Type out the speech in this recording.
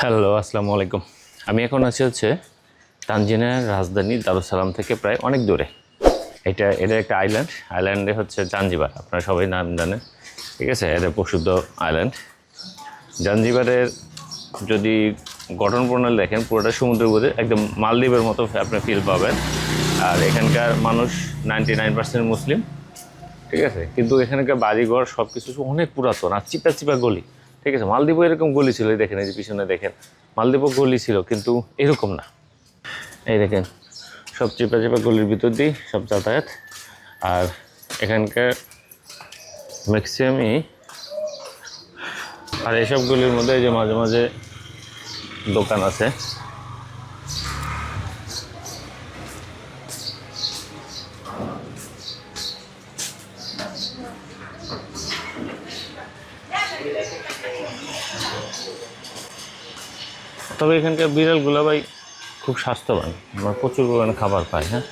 Hello, আসসালামু আলাইকুম। আমি এখন আছি হচ্ছে তানজিনিয়ার রাজধানী দারুসালাম থেকে প্রায় অনেক দূরে। এটা এটা একটা আইল্যান্ড আইল্যান্ডে হচ্ছে জাঞ্জিবার। আপনারা সবাই নাম জানেন, ঠিক আছে? এটা প্রসিদ্ধ আইল্যান্ড জাঞ্জিবারের যদি গঠন প্রণালী দেখেন, পুরোটা সমুদ্র উপরে একদম মালদ্বীপের মতো আপনি ফিল পাবেন। আর এখানকার মানুষ নাইনটি নাইন পার্সেন্ট মুসলিম, ঠিক আছে? কিন্তু এখানকার বাড়িঘর সব কিছু অনেক পুরাতন আর চিপা চিপা গলি। ঠিক আছে, মালদ্বীপও এরকম গলি ছিল দেখেন, এই যে পিছনে দেখেন, মালদ্বীপও গলি ছিল, কিন্তু এরকম না। এই দেখেন, সব চেপা চেপা গলির ভিতর দিয়ে সব যাতায়াত। আর এখানকার ম্যাক্সিমামই, আর এইসব গলির মধ্যে যে মাঝে মাঝে দোকান আছে। তবে এখানকার বিড়ালগুলো ভাই খুব স্বাস্থ্যবান। আমরা প্রচুর পরিমাণে খাবার পায় হ্যাঁ?